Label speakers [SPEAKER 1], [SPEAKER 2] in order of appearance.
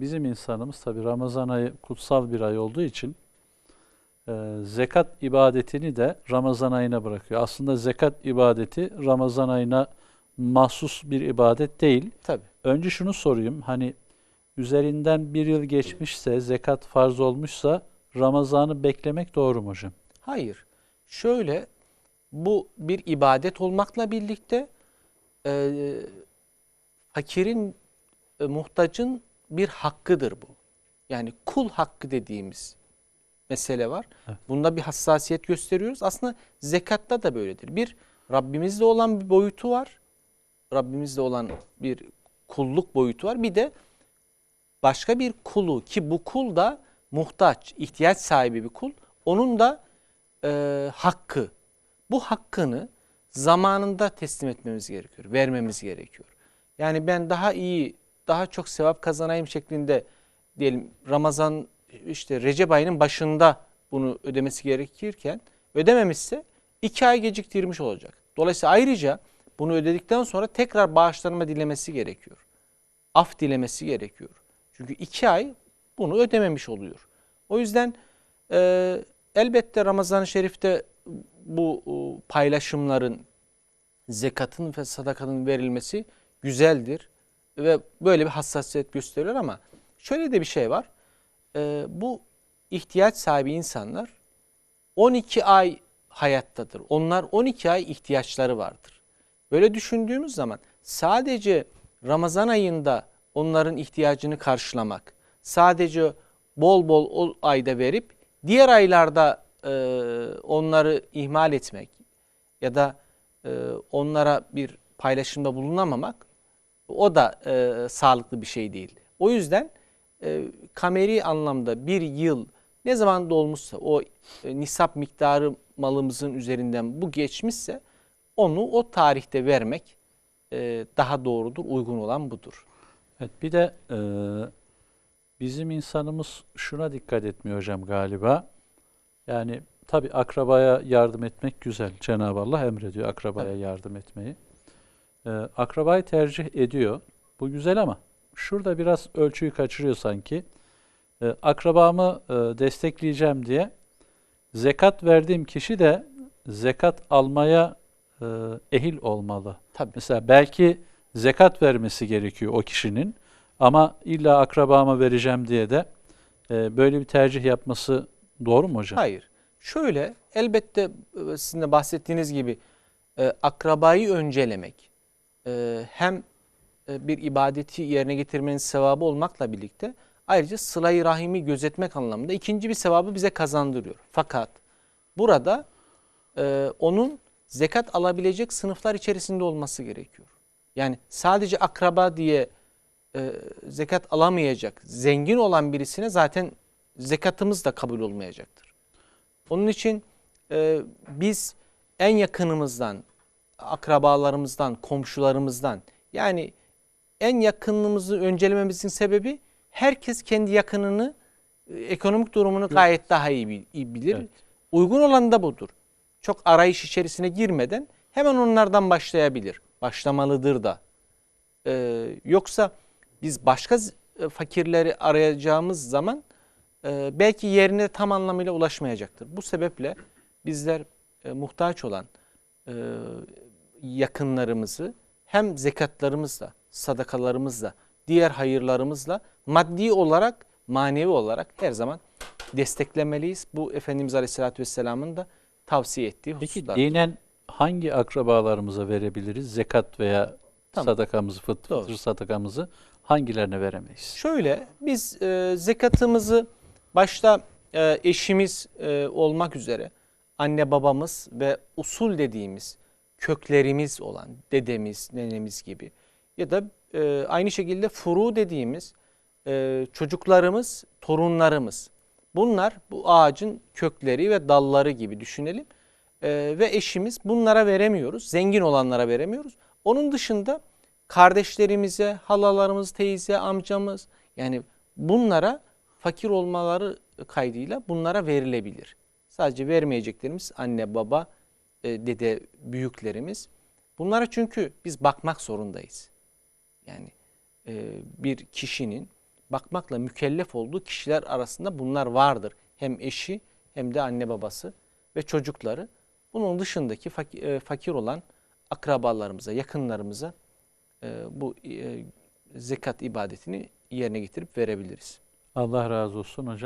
[SPEAKER 1] bizim insanımız tabi Ramazan ayı kutsal bir ay olduğu için e, zekat ibadetini de Ramazan ayına bırakıyor. Aslında zekat ibadeti Ramazan ayına mahsus bir ibadet değil.
[SPEAKER 2] Tabii.
[SPEAKER 1] Önce şunu sorayım. Hani üzerinden bir yıl geçmişse, zekat farz olmuşsa Ramazan'ı beklemek doğru mu hocam?
[SPEAKER 2] Hayır. Şöyle bu bir ibadet olmakla birlikte e, fakirin, e, muhtacın bir hakkıdır bu. Yani kul hakkı dediğimiz mesele var.
[SPEAKER 1] Evet.
[SPEAKER 2] Bunda bir hassasiyet gösteriyoruz. Aslında zekatta da böyledir. Bir Rabbimizle olan bir boyutu var. Rabbimizle olan bir kulluk boyutu var. Bir de başka bir kulu ki bu kul da muhtaç, ihtiyaç sahibi bir kul. Onun da e, hakkı. Bu hakkını zamanında teslim etmemiz gerekiyor, vermemiz gerekiyor. Yani ben daha iyi, daha çok sevap kazanayım şeklinde diyelim Ramazan işte Recep ayının başında bunu ödemesi gerekirken ödememişse iki ay geciktirmiş olacak. Dolayısıyla ayrıca bunu ödedikten sonra tekrar bağışlanma dilemesi gerekiyor. Af dilemesi gerekiyor. Çünkü iki ay bunu ödememiş oluyor. O yüzden e, elbette Ramazan-ı Şerif'te bu e, paylaşımların, zekatın ve sadakanın verilmesi güzeldir. Ve böyle bir hassasiyet gösteriyor ama şöyle de bir şey var. E, bu ihtiyaç sahibi insanlar 12 ay hayattadır. Onlar 12 ay ihtiyaçları vardır. Böyle düşündüğümüz zaman sadece Ramazan ayında onların ihtiyacını karşılamak, sadece bol bol o ayda verip diğer aylarda e, onları ihmal etmek ya da e, onlara bir paylaşımda bulunamamak o da e, sağlıklı bir şey değil. O yüzden e, kameri anlamda bir yıl ne zaman dolmuşsa o e, nisap miktarı malımızın üzerinden bu geçmişse onu o tarihte vermek e, daha doğrudur, uygun olan budur.
[SPEAKER 1] Evet, bir de e, bizim insanımız şuna dikkat etmiyor hocam galiba. Yani tabi akrabaya yardım etmek güzel. Cenab-ı Allah emrediyor akrabaya yardım etmeyi. E, akrabayı tercih ediyor. Bu güzel ama şurada biraz ölçüyü kaçırıyor sanki. E, akrabamı e, destekleyeceğim diye zekat verdiğim kişi de zekat almaya e, ehil olmalı.
[SPEAKER 2] Tabii.
[SPEAKER 1] Mesela belki zekat vermesi gerekiyor o kişinin ama illa akrabama vereceğim diye de e, böyle bir tercih yapması doğru mu hocam?
[SPEAKER 2] Hayır. Şöyle elbette e, sizin de bahsettiğiniz gibi e, akrabayı öncelemek e, hem e, bir ibadeti yerine getirmenin sevabı olmakla birlikte ayrıca sıla-i rahimi gözetmek anlamında ikinci bir sevabı bize kazandırıyor. Fakat burada e, onun zekat alabilecek sınıflar içerisinde olması gerekiyor. Yani sadece akraba diye e, zekat alamayacak, zengin olan birisine zaten zekatımız da kabul olmayacaktır. Onun için e, biz en yakınımızdan, akrabalarımızdan, komşularımızdan yani en yakınımızı öncelememizin sebebi herkes kendi yakınını, e, ekonomik durumunu gayet daha iyi bil- iyi bilir.
[SPEAKER 1] Evet.
[SPEAKER 2] Uygun olan da budur. Çok arayış içerisine girmeden hemen onlardan başlayabilir. Başlamalıdır da. Ee, yoksa biz başka e, fakirleri arayacağımız zaman e, belki yerine tam anlamıyla ulaşmayacaktır. Bu sebeple bizler e, muhtaç olan e, yakınlarımızı hem zekatlarımızla, sadakalarımızla, diğer hayırlarımızla maddi olarak, manevi olarak her zaman desteklemeliyiz. Bu Efendimiz Aleyhisselatü Vesselam'ın da tavsiye ettiği
[SPEAKER 1] Peki
[SPEAKER 2] hususlar.
[SPEAKER 1] dinen hangi akrabalarımıza verebiliriz? Zekat veya
[SPEAKER 2] Tamam.
[SPEAKER 1] sadakamızı, fıtır
[SPEAKER 2] Doğru.
[SPEAKER 1] sadakamızı hangilerine veremeyiz?
[SPEAKER 2] Şöyle biz e, zekatımızı başta e, eşimiz e, olmak üzere anne babamız ve usul dediğimiz köklerimiz olan dedemiz, nenemiz gibi ya da e, aynı şekilde furu dediğimiz e, çocuklarımız, torunlarımız. Bunlar bu ağacın kökleri ve dalları gibi düşünelim. E, ve eşimiz bunlara veremiyoruz. Zengin olanlara veremiyoruz. Onun dışında kardeşlerimize, halalarımız, teyze, amcamız yani bunlara fakir olmaları kaydıyla bunlara verilebilir. Sadece vermeyeceklerimiz anne, baba, e, dede, büyüklerimiz. Bunlara çünkü biz bakmak zorundayız. Yani e, bir kişinin bakmakla mükellef olduğu kişiler arasında bunlar vardır. Hem eşi hem de anne babası ve çocukları. Bunun dışındaki fakir, e, fakir olan akrabalarımıza, yakınlarımıza e, bu zekat ibadetini yerine getirip verebiliriz.
[SPEAKER 1] Allah razı olsun hocam.